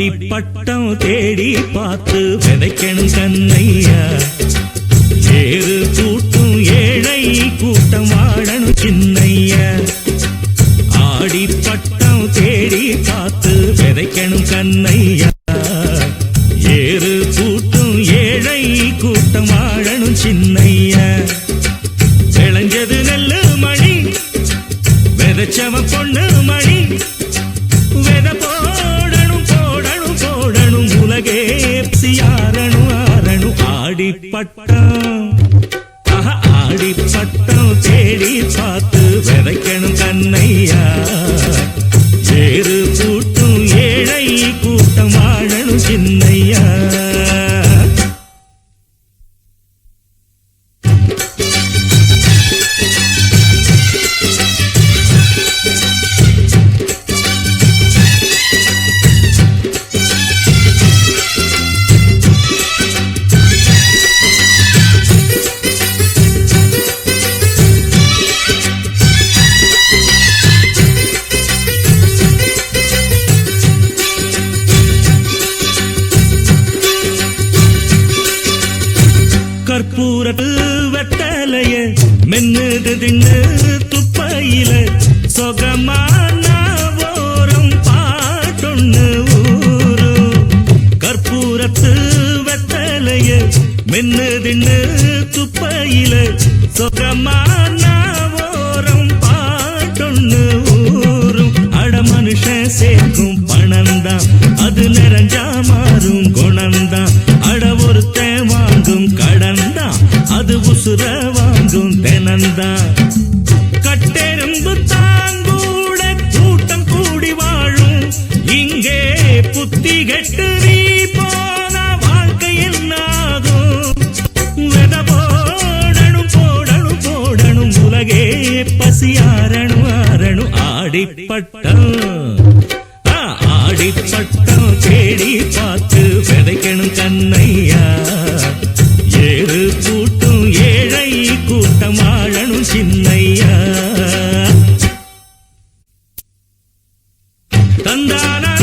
படிப்பட்டம் தேடி பார்த்து விதைக்கணும் கண்ணையா? ஏறு கூட்டும் ஏழை கூட்டம் வாழணும் சின்னையா? ஆடி பட்டம் ஆஹா, ஆடி பட்டம் தின்னு துப்பையில சொகமான ஓரம் பாட்டொன்னு ஊரும் கற்பூரத்து வெத்தலைய மென்னு தின்னு துப்பையில சொகமான ஓரம் பாட்டொன்னு ஊரும் அட மனுஷன் சேர்க்கும் பணம்தான் அது நிறைஞ்சா மாறும் குணம்தான். அட ஒருத்தன் வாங்கும் கடன்தான் அது உசுர வாங்கும் தெனந்தான் கட்டெரும்பு தாங்கூட கூட்டம் கூடி வாழும். இங்கே புத்தி கெட்டு நீ போன வாழ்க்கை என்னாகும்? வித போடணும் போடணும் போடணும். உலகே பசியாரணும் ஆரணும் ஆடிப்பட்டம். ஆடிப்பட்டம். தேடி பார்த்து விதைக்கணும் கண்ணையா? தந்தான?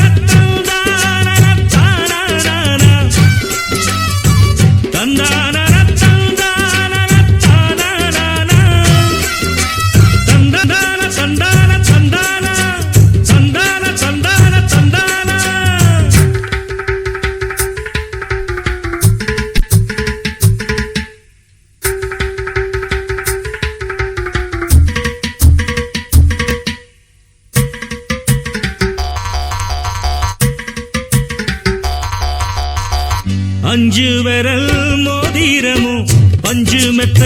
அஞ்சு விரல் மோதிரமும் பஞ்சு மெத்த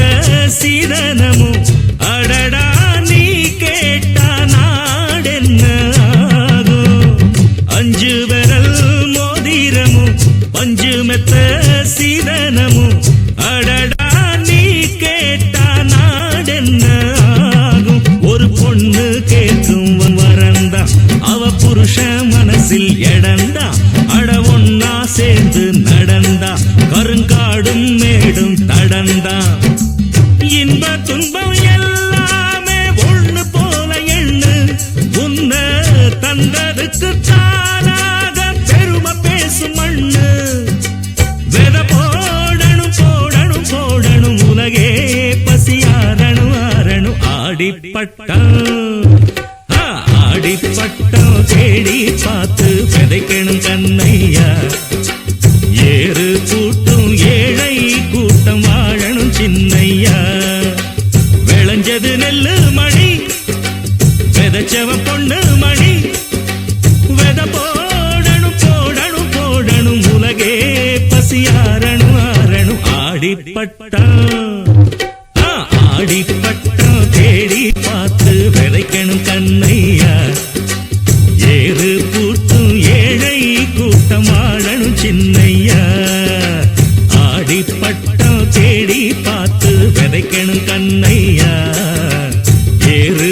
சீதனமும் அடடா நீ கேட்டா நாடென்ன அஞ்சு விரல் மோதிரமும் பஞ்சு மெத்த சீதனமும் அடடா நீ கேட்டா நாடென்ன ஆடிப்பட்டம் ஆடிப்பட்டம் தேடி பார்த்து விதைக்கணும் கண்ணையா ஏறு கூட்டும் ஏழை கூட்டம் வாழணும் சின்னையா விளைஞ்சது நெல்லு மணி விதைச்சவன் பொண்ணு மணி வித போடணும் போடணும் போடணும் உலகே பசியாரணும் ஆரணும் ஆடிப்பட்டம் ஆ, கண்ணையா ஏறு